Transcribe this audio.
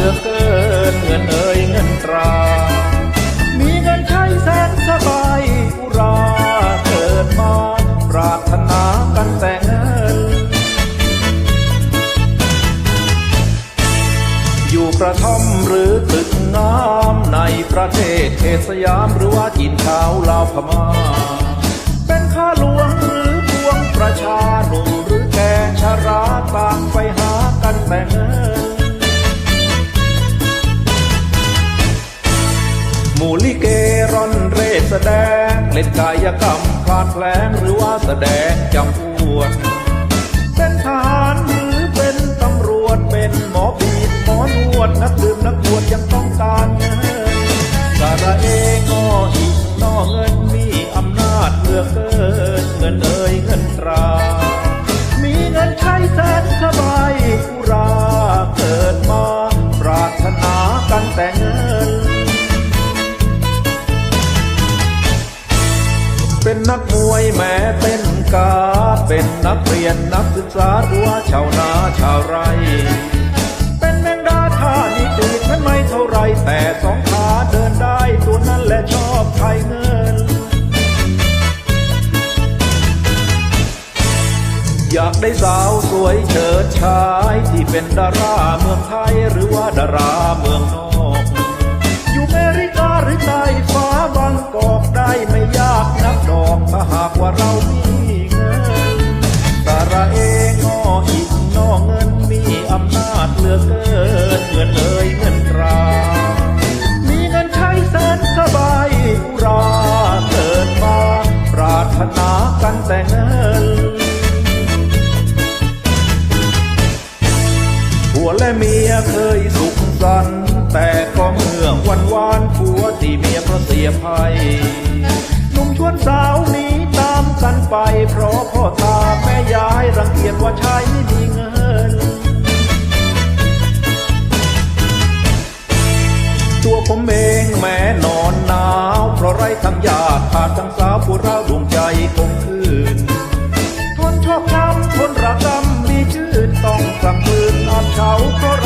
ลือเกินเงินเอ่ยเงินตรา มีเงินใช้แสนสบายอุราเกิดมาปรารถนากันแต่เงิน อยู่กระท่อมหรือตึกน้ำในประเทศเทศยามหรือว่าจินเช้าลาวพม่าเป็นข้าหลวงหรือพวงประชาหนุหรือแกชราต่างไปหากันแต่เงิน หมู่ลิเกร่อนเรศแสดง เล่นกายกรรมพลาดแผลงหรือว่าแสดงจำพวดเป็นทหารหรือเป็นตำรวจเป็นหมอบีดหมอนวดนักดื่มนักบวชยังต้องการเงินสาระเองออีกนอเงินมีอำนาจเหลือกเกินเงินเอ่ย เป็นนักมวยแม้เต้นกาเป็นนักเรียนนักศึกษาหรือว่าชาวนาชาวไร่เป็นแมงดาท่านี้จืดนั้นไม่เท่าไรแต่สองขาเดินได้ตัวนั้นแหละชอบไทยเงิน อยากได้สาวสวยเฉิดชายที่เป็นดาราเมืองไทยหรือว่าดาราเมืองนอก ตรา มีเงินใช้แสนสบายอุราเกิดมา ปรารถนากันแต่เงินผัวและเมียเคยสุขสันต์แต่ก็เมื่อวันวานผัวที่เมียเพราะเสียภัยหนุ่มชวนสาวหนี้ตามกันไป เพราะพ่อตาแม่ยายรังเกียจว่าชาย ทนช